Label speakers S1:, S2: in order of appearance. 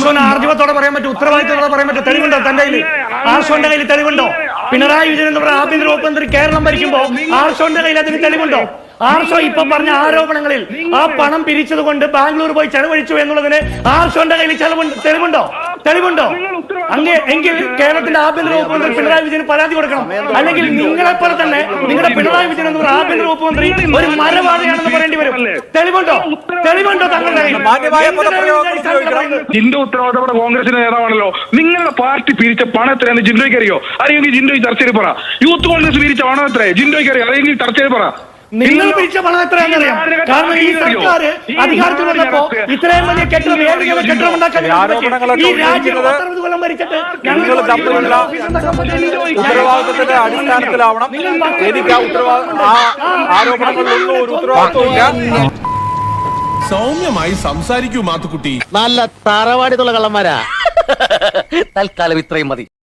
S1: ആർഷോന് ആർജവത്തോടെ പറയാൻ പറ്റും ഉത്തരവാദിത്തത്തോടെ പറയാൻ പറ്റും തെളിവുണ്ടോ തന്റെ കയ്യിൽ ആർഷോന്റെ കയ്യിൽ തെളിവുണ്ടോ? പിണറായി വിജയൻ എന്ന് പറഞ്ഞ ആഭ്യന്തര വകുപ്പ് മന്ത്രി കേരളം ഭരിക്കുമ്പോ ആർഷോന്റെ കയ്യിൽ അതിന് തെളിവുണ്ടോ? ആർഷോ ഇപ്പൊ പറഞ്ഞ ആരോപണങ്ങളിൽ ആ പണം പിരിച്ചത് കൊണ്ട് ബാംഗ്ലൂർ പോയി ചെലവഴിച്ചു എന്നുള്ളതിന് ആർഷോന്റെ കയ്യിൽ ചെലവുണ്ട് തെളിവുണ്ടോ? തെളിവുണ്ടോ? അങ്ങേ എങ്കിൽ കേരളത്തിന്റെ ആഭ്യന്തര വകുപ്പ് മന്ത്രി പിണറായി വിജയന് പരാതി കൊടുക്കണം. അല്ലെങ്കിൽ നിങ്ങളെ പോലെ തന്നെ നിങ്ങളുടെ പിണറായി വിജയൻ എന്ന് പറഞ്ഞ ആഭ്യന്തര വകുപ്പ് മന്ത്രി ഒരു മരവാദിയാണെന്ന് പറയേണ്ടി വരും. തെളിവുണ്ടോ? തെളിവുണ്ടോ തങ്ങളുടെ?
S2: ജിൻഡോ ഉത്തരവാദിത്തപ്പെട്ട കോൺഗ്രസിന്റെ നേതാവാണല്ലോ. നിങ്ങളുടെ പാർട്ടി പിരിച്ച പണം എത്രയാണ് ജിൻഡോയ്ക്ക് അറിയോ? അറിയെങ്കിൽ ജിൻഡോയ് ചർച്ചയിൽ പറ. യൂത്ത് കോൺഗ്രസ് പിരിച്ച പണം എത്ര ജിൻഡോയ്ക്ക് അറിയോ? അറിയെങ്കിൽ ചർച്ചയിൽ പറ.
S1: നിങ്ങൾ പിരിച്ച എത്രയാണെന്ന് എത്രയാണെന്നറിയാം കാരണം ഈ സർക്കാർ അധികാരത്തിൽ വന്നപ്പോ ഇത്രയും വലിയ കെട്ടിടം ഏഴ് കിലോ കെട്ടിടം? ഉണ്ടാക്കാൻ
S3: ഈ ആരോപണങ്ങളൊക്കെ
S1: ഈ രാജ്യം
S3: ഉന്നയിക്കുന്നത്
S1: പത്തറുപത് കൊല്ലം ഭരിച്ചിട്ട്
S3: നിങ്ങൾ തമ്മിലുള്ള ഉത്തരവാദിത്തത്തിന്റെ അടിസ്ഥാനത്തിലാവണം എനിക്ക് ആ ആരോപണങ്ങളിലൊന്നും ഒരു ഉത്തരവാദിത്വമില്ല
S4: സൗമ്യമായി സംസാരിക്കൂ മാത്തുക്കുട്ടി.
S5: നല്ല തറവാടിത്തുള്ള കള്ളന്മാരാ. തൽക്കാലം ഇത്രയും മതി.